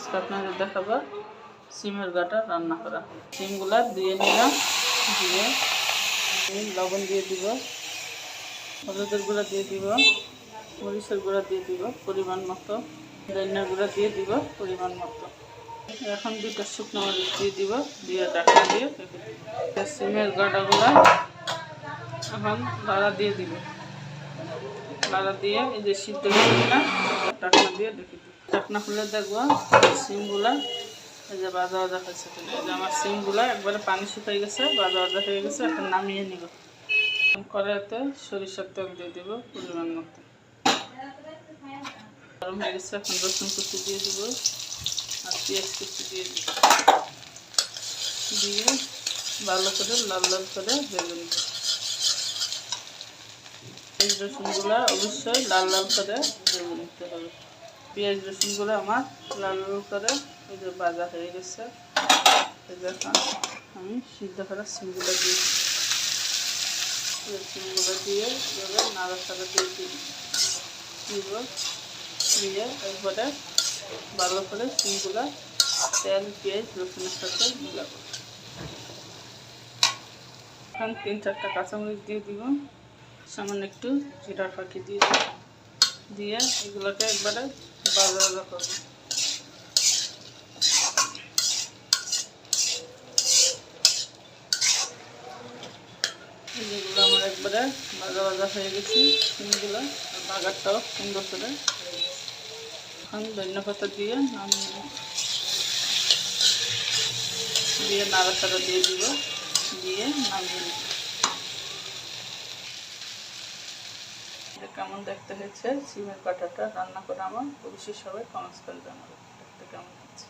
আজকে আপনাদের দেখাবো সিমের গাটা রান্না করা। সিমগুলা দিয়ে নিলাম দিয়ে লবণ দিয়ে দিব, হলুদের গুঁড়া দিয়ে দিব, মরিচের গুঁড়া দিয়ে দিব, পরিমাণ মতো, ধনিয়ার গুঁড়া দিয়ে দিব, পরিমাণ মতো। এখন দুটো শুকনো মরিচ দিয়ে দিব, দিয়ে ঢাকা দিয়ে সিমের গাটাগুলা এখন লাড়া দিয়ে দিব। লাড়া দিয়ে এই যে সিদ্ধ টাকনা দিয়ে রেখে দিব। টাকনা খুলে দেখব সিমগুলা এই যে বাজা বাজা হয়েছে এই আমার সিমগুলা একবারে পানি শুকিয়ে গেছে, বাজা বাজা হয়ে গেছে, এখন নামিয়ে নিব। কড়াইতে সরিষার তেল দিয়ে দিব পরিমাণ মতো। গরম হয়ে গেছে, এখন রসুন কুচি দিয়ে দিব আর পেঁয়াজ কুচি দিয়ে দিব। দিয়ে ভালো করে লাল লাল করে ভেজে নিব। পেঁয়াজ রসুনগুলো অবশ্যই লাল লাল করে ভেজে নিতে হবে। পেঁয়াজ রসুনগুলো আমার লাল লাল করে এই যে ভাজা হয়ে গেছে। দেখুন, আমি সিদ্ধ করা সিমগুলো দিয়েছি সিমগুলো দিয়ে এবার নাড়াচাড়া দিয়ে দিই দিব দিয়ে একবারে ভালো করে সিমগুলো তেল, পেঁয়াজ, রসুনের সাথে মিলাবো। এখন তিন চারটা কাঁচামরিচ দিয়ে দিব। সামান্য একটু জিরার ফাঁকি দিয়ে দিয়ে এগুলোকে একবারে যেগুলো আমার একবারে ভাজা ভাজা হয়ে গেছে বাগারটাও সুন্দর করে এখন ধনিয়া দিয়ে নেব। দিয়ে নাড়াচাড়া দিয়ে দিব, দিয়ে নামিয়ে আসলে কেমন দেখতে হয়েছে, সিমের কাটাটা, রান্না করা আমার, অবশ্যই সবাই কমেন্টস করে জানাবে, দেখতে কেমন হয়েছে।